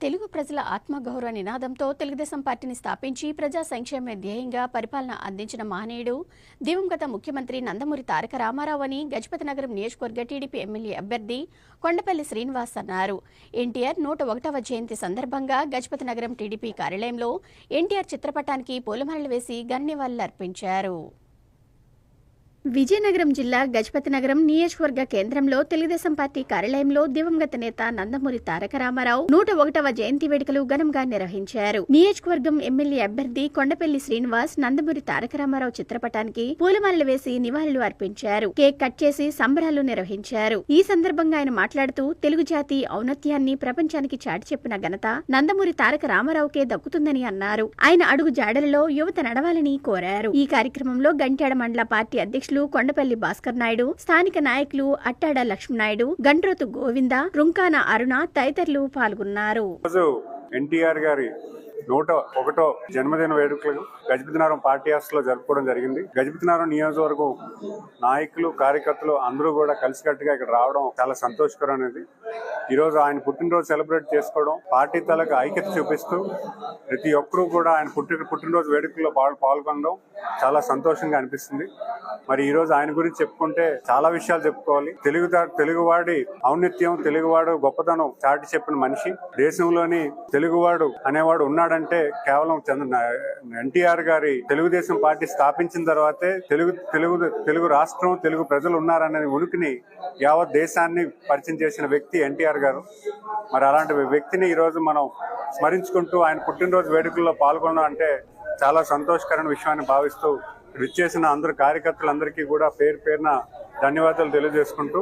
తెలుగు ప్రజల ఆత్మగౌరవ నినాదంతో తెలుగుదేశం పార్టీని స్థాపించి ప్రజా సంక్షేమ ధ్యేయంగా పరిపాలన అందించిన మహనీయుడు దివంగత ముఖ్యమంత్రి నందమూరి తారక రామారావు అని గజపతి నగరం నియోజకవర్గ టీడీపీ ఎమ్మెల్యే అభ్యర్థి కొండపల్లి శ్రీనివాస్ అన్నారు. ఎన్టీఆర్ నూట ఒకటవ జయంతి సందర్భంగా గజపతి నగరం టీడీపీ కార్యాలయంలో ఎన్టీఆర్ చిత్రపటానికి పూలమాలలు వేసి ఘననివాళులర్పించారు విజయనగరం జిల్లా గజపతి నగరం నియోజకవర్గ కేంద్రంలో తెలుగుదేశం పార్టీ కార్యాలయంలో దివంగత నేత నందమూరి తారక రామారావు నూట ఒకటవ జయంతి వేడుకలు ఘనంగా నిర్వహించారు. నియోజకవర్గం ఎమ్మెల్యే అభ్యర్థి కొండపల్లి శ్రీనివాస్ నందమూరి తారక రామారావు చిత్రపటానికి పూలమాలలు వేసి నివాళులు అర్పించారు. కేక్ కట్ చేసి సంబరాలు నిర్వహించారు. ఈ సందర్భంగా ఆయన మాట్లాడుతూ తెలుగు జాతి ఔన్నత్యాన్ని ప్రపంచానికి చాటి చెప్పిన ఘనత నందమూరి తారక రామారావుకే దక్కుతుందని అన్నారు. ఆయన అడుగు జాడలలో యువత నడవాలని కోరారు. ఈ కార్యక్రమంలో గంట్యాడ మండల పార్టీ అధ్యక్షులు కొండపల్లి భాస్కర్ నాయుడు స్థానిక నాయకులు అట్టాడ లక్ష్మీనాయుడు గండ్రోతు గోవింద రుంకాన అరుణ తదితరులు పాల్గొన్నారు. ఎన్టీఆర్ గారి నూట ఒకటో జన్మదిన వేడుకలు గజపతినారం పార్టీ హౌస్లో జరుపుకోవడం జరిగింది. గజపతినారం నియోజకవర్గం నాయకులు కార్యకర్తలు అందరూ కూడా కలిసికట్టుగా ఇక్కడ రావడం చాలా సంతోషకరం అనేది. ఈ రోజు ఆయన పుట్టినరోజు సెలబ్రేట్ చేసుకోవడం పార్టీ తలకు ఐక్యత చూపిస్తూ ప్రతి ఒక్కరూ కూడా ఆయన పుట్టిన పుట్టినరోజు వేడుకల్లో పాల్గొనడం చాలా సంతోషంగా అనిపిస్తుంది. మరి ఈ రోజు ఆయన గురించి చెప్పుకుంటే చాలా విషయాలు చెప్పుకోవాలి. తెలుగు తెలుగువాడి ఔన్నత్యం తెలుగువాడు గొప్పతనం చాటి చెప్పిన మనిషి. దేశంలోని తెలుగువాడు అనేవాడు ఉన్నాడని అంటే కేవలం చంద్ర ఎన్టీఆర్ గారి తెలుగుదేశం పార్టీ స్థాపించిన తర్వాతే తెలుగు తెలుగు తెలుగు రాష్ట్రం తెలుగు ప్రజలు ఉన్నారనే ఉనికిని యావత్ దేశాన్ని పరిచయం చేసిన వ్యక్తి ఎన్టీఆర్ గారు. మరి అలాంటి వ్యక్తిని ఈరోజు మనం స్మరించుకుంటూ ఆయన పుట్టినరోజు వేడుకల్లో పాల్గొనడం అంటే చాలా సంతోషకరమైన విషయాన్ని భావిస్తూ విచ్చేసిన అందరు కార్యకర్తలందరికీ కూడా పేరు పేరున ధన్యవాదాలు తెలియజేసుకుంటూ